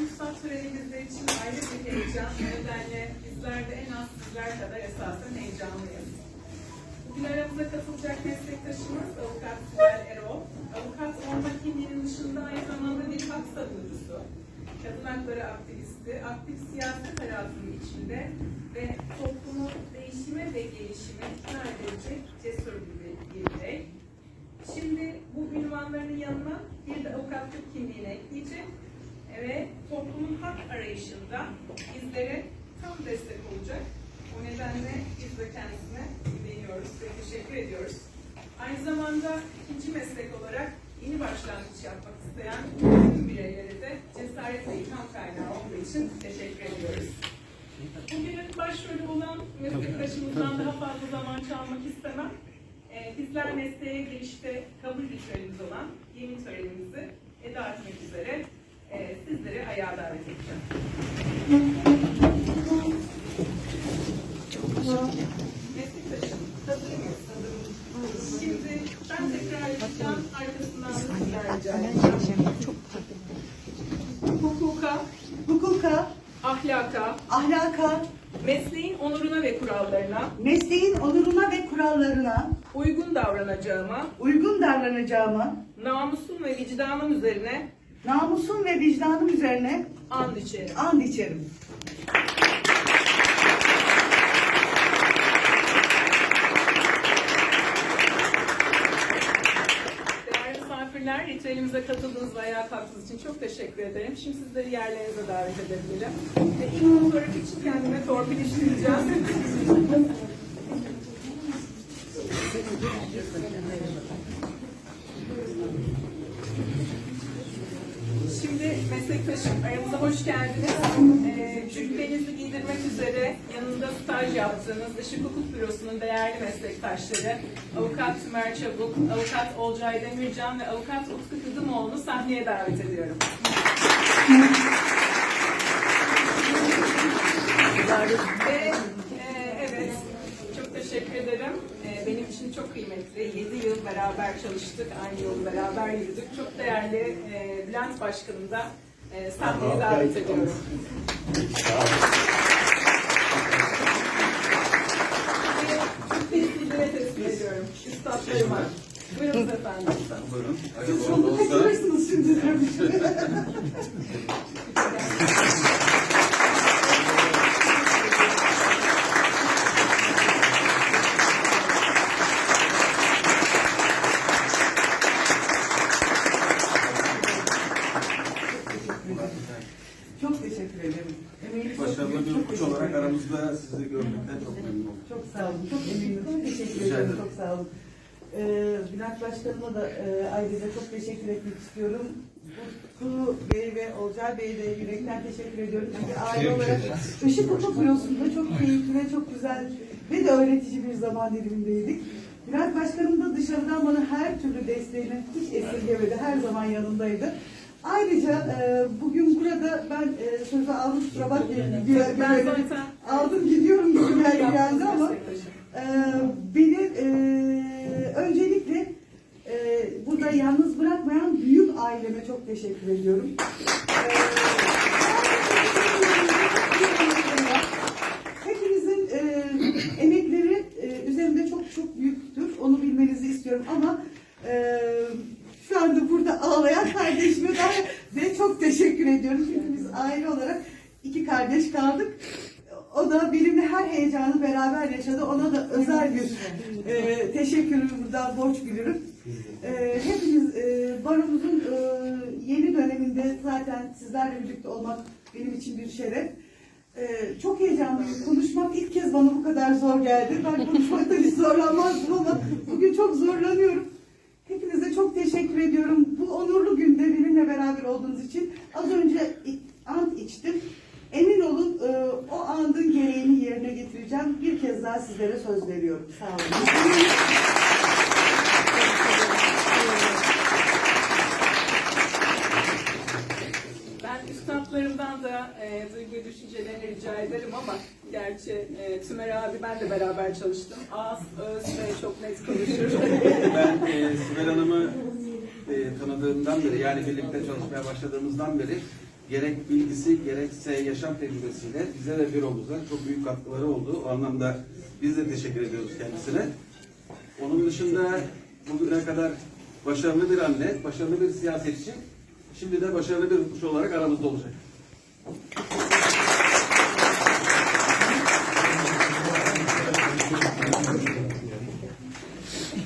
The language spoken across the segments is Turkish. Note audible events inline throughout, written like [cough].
Ruhsat törenimiz bizler için ayrı bir heyecan. Nedenle bizler de en az sizler kadar esasen heyecanlıyız. Bugün aramıza katılacak meslektaşımız Avukat Sibel Erol. Avukat olma kimliğinin dışında aynı zamanda bir hak savunucusu, kadın hakları aktivisti, aktif siyaset hayatının içinde ve toplumu değişime ve gelişime ikna edecek cesur bir, bir birey. Şimdi bu ünvanlarının yanına bir de avukatlık kimliğini ekleyecek ve toplumun hak arayışında bizlere tam destek olacak. O nedenle biz de kendisine güveniyoruz ve teşekkür ediyoruz. Aynı zamanda ikinci meslek olarak yeni başlangıç yapmak isteyen tüm bireylere de cesaret ve ilham kaynağı olduğu için teşekkür ediyoruz. Bugünün başrolü olan meslektaşımızdan daha fazla zaman çalmak istemem. Ee, bizler mesleğe girişte kabul ritüelimiz olan yemin törenimizi eda etmek üzere e, sizleri ayağa davet edeceğim. Meslektaşım, hazır? Şimdi ben tekrar edeceğim, arkasından da sizler rica edeceğim. Hukuka, hukuka, ahlaka, ahlaka, mesleğin onuruna ve kurallarına mesleğin onuruna ve kurallarına uygun davranacağıma, uygun davranacağıma, namusum ve vicdanım üzerine namusum ve vicdanım üzerine and içerim. and içerim. Misafirler, ritüelimize katıldığınız ve ayağa kalktığınız için çok teşekkür ederim. Şimdi sizleri yerlerinize davet edebilirim. Ve ilk fotoğraf için kendime torpil işleyeceğim. Meslektaşım aramıza hoş geldiniz. Ee, cübbenizi giydirmek üzere yanında staj yaptığınız Işık Hukuk Bürosu'nun değerli meslektaşları Avukat Tümer Çabuk, Avukat Olcay Demircan ve Avukat Utku Kızımoğlu'nu sahneye davet ediyorum. Ve e, evet, çok teşekkür ederim. E, benim için çok kıymetli. 7 yıl beraber çalıştık, aynı yolu beraber yürüdük. Çok değerli e, Bülent Başkanım e, sahneye davet ediyorum. Üstadlarıma. Buyurunuz efendim. Buyurun. Siz şunu kaçırırsınız şimdi. [laughs] Çok teşekkür ederim. Emeğiniz çok Başarılı büyük. bir Çok hukukçu teşekkür olarak ederim. aramızda sizi görmekten çok memnun oldum. Çok sağ olun. Çok eminim. Çok teşekkür Rica ederim. Çok sağ olun. Ee, Bülent Başkanıma da e, ayrıca çok teşekkür etmek istiyorum. Utku Bey ve Olcay Bey'e de yürekten teşekkür ediyorum. Çünkü aile olarak Işık Hukuk Bürosu'nda çok keyifli ve çok güzel ve de öğretici bir zaman dilimindeydik. Bülent Başkanım da dışarıdan bana her türlü desteğini hiç esirgemedi. Her zaman yanındaydı. Ayrıca e, bugün burada ben e, sözü aldım kusura bakmayın. Ben gidiyorum. zaten Aldım gidiyorum gibi geldi ama beni e, öncelikle e, burada yalnız bırakmayan büyük aileme çok teşekkür ediyorum. Ee, hepinizin e, emekleri e, üzerinde çok çok büyüktür. Onu bilmenizi istiyorum ama e, şu anda burada ağlayan kardeşime de, de çok teşekkür ediyorum. Çünkü biz aile olarak iki kardeş kaldık. O da benimle her heyecanı beraber yaşadı. Ona da özel bir e, teşekkürümü buradan borç bilirim. E, hepimiz e, baromuzun e, yeni döneminde zaten sizlerle birlikte olmak benim için bir şeref. E, çok heyecanlıyım. Konuşmak ilk kez bana bu kadar zor geldi. Ben konuşmakta hiç zorlanmazdım ama bugün çok zorlanıyorum. Hepinize çok teşekkür ediyorum. Bu onurlu günde benimle beraber olduğunuz için az önce ant içtim. Emin olun e, o andın gereğini yerine getireceğim. Bir kez daha sizlere söz veriyorum. Sağ olun. Ben üstadlarımdan da e, duygu düşüncelerini rica ederim ama gerçi e, Tümer abi ben de beraber çalıştım. Ağız, öz ve çok net konuşur. [laughs] Ben e, Sibel Hanım'ı e, tanıdığımdan beri yani birlikte çalışmaya başladığımızdan beri gerek bilgisi gerekse yaşam tecrübesiyle bize ve büromuza çok büyük katkıları oldu. O anlamda biz de teşekkür ediyoruz kendisine. Onun dışında bugüne kadar başarılı bir anne, başarılı bir siyasetçi, şimdi de başarılı bir hukukçu olarak aramızda olacak.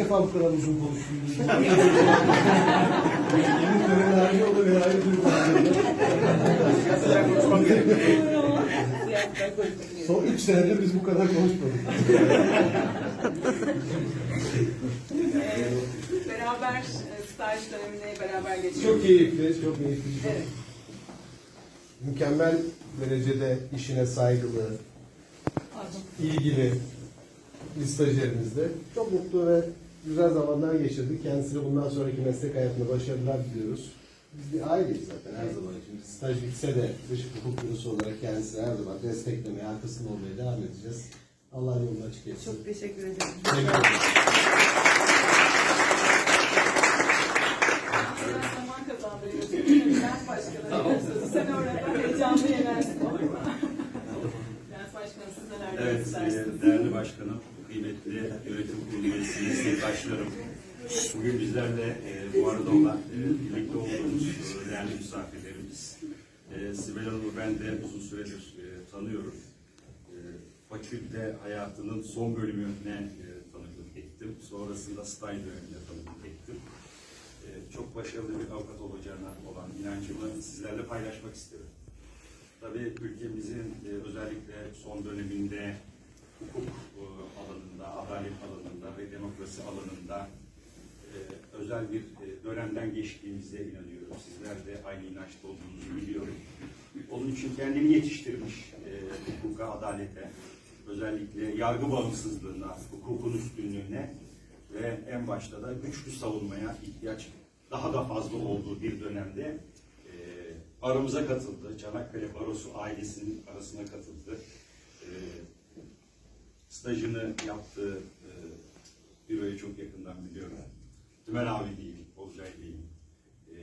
Defa bu kadar uzun konuşuyorum. Yemin tören [laughs] hali o da bir ayrı duygu. Son üç senedir biz bu kadar konuşmadık. Ee, beraber e, staj dönemini beraber geçirdik. Çok keyifli, çok keyifli. Evet. Mükemmel derecede işine saygılı, ilgili bir stajyerimizde. Çok mutlu ve güzel zamanlar geçirdik. Kendisine bundan sonraki meslek hayatında başarılar diliyoruz. Biz bir aileyiz zaten her zaman için. Staj bitse de dış hukuk bürosu olarak kendisini her zaman desteklemeye, arkasında olmaya devam edeceğiz. Allah yolunu açık etsin. Çok teşekkür ederim. Tebrik ederim. Zaman kazandırıyorsun. Sözü sen orada heyecanlı yenersin olur mu? Bülent Başkanım siz neler Evet, istersiniz? değerli başkanım, kıymetli yönetim kurulu üyesi, meslektaşlarım. Bugün bizlerle e, bu arada olan, e, birlikte olduğumuz e, değerli misafirlerimiz. E, Sibel Hanım'ı ben de uzun süredir e, tanıyorum. E, fakülte hayatının son bölümüne e, tanıklık ettim. Sonrasında staj dönemine tanıklık ettim. E, çok başarılı bir avukat olacağına olan inancımı sizlerle paylaşmak isterim. Tabii ülkemizin e, özellikle son döneminde hukuk adalet alanında ve demokrasi alanında e, özel bir e, dönemden geçtiğimize inanıyorum. Sizler de aynı inançta olduğunuzu biliyorum. Onun için kendini yetiştirmiş e, hukuka, adalete, özellikle yargı bağımsızlığına, hukukun üstünlüğüne ve en başta da güçlü savunmaya ihtiyaç daha da fazla olduğu bir dönemde e, aramıza katıldı. Çanakkale Barosu ailesinin arasına katıldı. E, stajını yaptığı e, büroyu çok yakından biliyorum. Tümer abi değil, Olcay değil. E,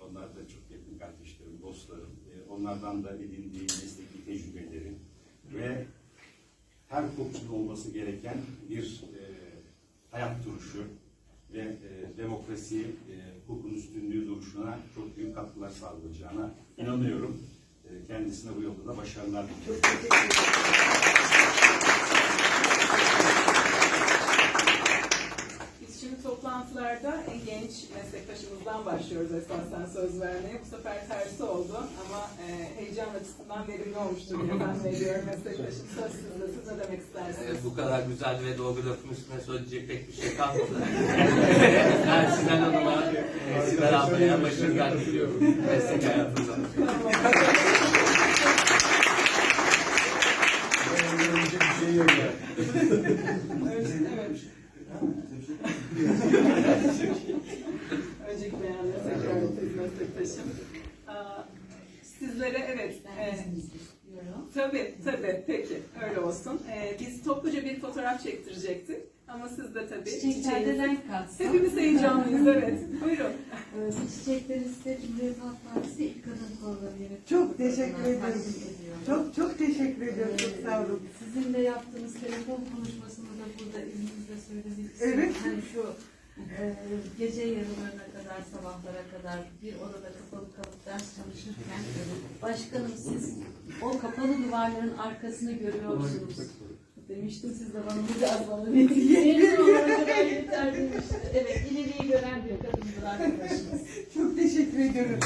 onlar da çok yakın kardeşlerim, dostlarım. E, onlardan da edindiğim mesleki tecrübeleri ve her hukukçunun olması gereken bir e, hayat duruşu ve e, demokrasi, e, hukukun üstünlüğü duruşuna çok büyük katkılar sağlayacağına inanıyorum. E, kendisine bu yolda da başarılar diliyorum. Biz şimdi toplantılarda en genç meslektaşımızdan başlıyoruz esasen söz vermeye. Bu sefer tersi oldu ama e, heyecan açısından verimli olmuştur diye ben veriyorum meslektaşım. Söz sizde. Siz ne demek istersiniz? Evet, bu kadar güzel ve doğru lafın üstüne söyleyecek pek bir şey kalmadı. [laughs] ben Sibel Hanım'a, e, Sibel ablaya başarılar diliyorum meslek hayatında. Sizlere evet, e, tabii tabii peki öyle olsun. Ee, biz topluca bir fotoğraf çektirecektik ama siz de tabii Çiçeklerde çiçeğinizi- renk katsın. Hepimiz heyecanlıyız evet. [laughs] Buyurun. Ee, çiçekleri Halk Partisi ilk kadın kolları yönetimi Çok teşekkür ederim. Çok çok teşekkür ediyorum. Çok sağ olun. Sizinle yaptığımız telefon konuşmasını da burada izninizle söylemek istiyorum. Evet. Hani şu e, gece yarılarına kadar, sabahlara kadar bir odada kapalı kalıp ders çalışırken başkanım siz o kapalı duvarların arkasını görüyor musunuz? Demiştim siz de bana bu gaz bana ne diye. Oralara kadar yeter demişti. Evet, ileriyi gören bir kadındır arkadaşımız. [laughs] Çok teşekkür ediyorum.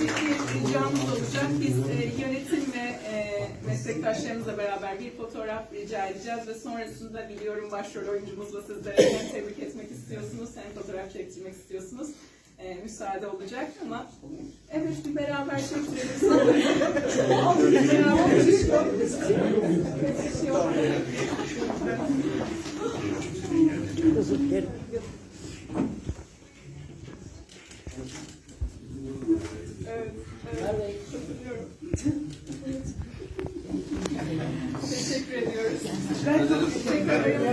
Bir ricamız olacak. Biz e, yönetim ve e, meslektaşlarımızla beraber bir fotoğraf rica edeceğiz ve sonrasında biliyorum başrol oyuncumuzla sizlere hem tebrik etmek istiyorsunuz hem fotoğraf çektirmek istiyorsunuz. E, müsaade olacak ama evet bir beraber çektirelim sanırım. evet. Katılıyorum. Teşekkür ediyoruz. Ben teşekkür ederim.